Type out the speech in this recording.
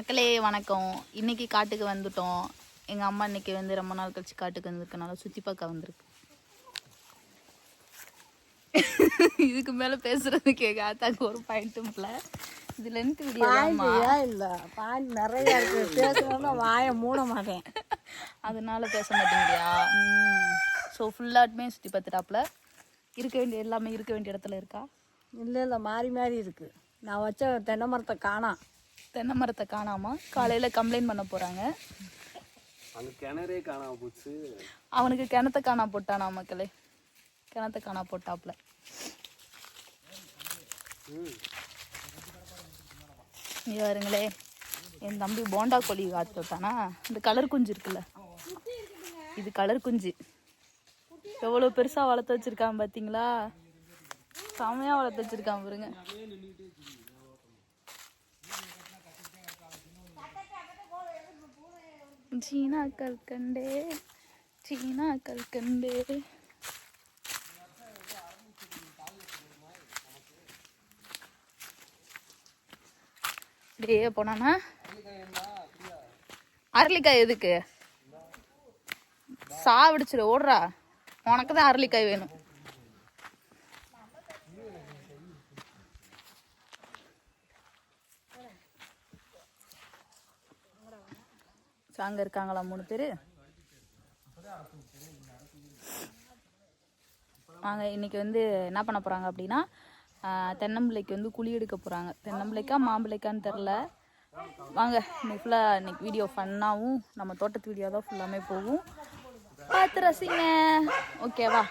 மக்களே வணக்கம். இன்னைக்கு காட்டுக்கு வந்துட்டோம். எங்கள் அம்மா இன்னைக்கு வந்து ரொம்ப நாள் கழிச்சு காட்டுக்கு வந்திருக்கனால சுற்றி பார்க்க வந்திருக்கு. இதுக்கு மேலே பேசுறதுக்கு எங்கள் ஆத்தாக்கு ஒரு பாயிண்ட்டும் இல்லை இது லென்த் வீடியோ இல்ல. பாயிண்ட் நிறைய இருக்கு. பேசணும்னா வாயை மூட மாட்டேன். அதனால பேச மாட்டேங்கிறியா? ஸோ ஃபுல்லாட்டுமே சுற்றி பார்த்துட்டாப்புல. இருக்க வேண்டிய எல்லாமே இருக்க வேண்டிய இடத்துல இருக்கா? இல்ல இல்ல. மாறி மாறி இருக்கு. நான் வச்ச தென்னை மரத்தை காணாம் தென்னை மரத்தை காணாம காலையில் கம்ப்ளைண்ட் பண்ண போகிறாங்க கிணறே காணாம போச்சு. அவனுக்கு கிணத்த காணா போட்டானா மக்களே? கிணத்த காணா போட்டாப்புல இங்க பாருங்களே என் தம்பி போண்டா கோழி காத்து விட்டானா? இந்த கலர் குஞ்சு இருக்குல்ல? இது கலர் குஞ்சு. எவ்வளோ பெருசா வளர்த்து வச்சிருக்கான் பாத்தீங்களா? செமையா வளர்த்து வச்சிருக்கான் பாருங்க. சீனா கல்கண்டே சீனா கல்கண்டே இப்படியே போனானா? அரளிக்காய் எதுக்கு? சாவடிச்சிரு ஓடுறா. உனக்கு தான் அரளிக்காய் வேணும். அங்கே இருக்காங்களா மூணு பேர்? வாங்க இன்னைக்கு வந்து என்ன பண்ண போகிறாங்க அப்படின்னா தென்னம்பிள்ளைக்கு வந்து குழி எடுக்க போகிறாங்க தென்னம்பிள்ளைக்கா மாம்பிள்ளைக்கான்னு தெரில வாங்க இன்னைக்கு ஃபுல்லாக இன்னைக்கு வீடியோ ஃபன்னாகவும் நம்ம தோட்டத்து வீடியோ தான் ஃபுல்லாமே போகும். பார்த்து ரசிங்க. ஓகேவா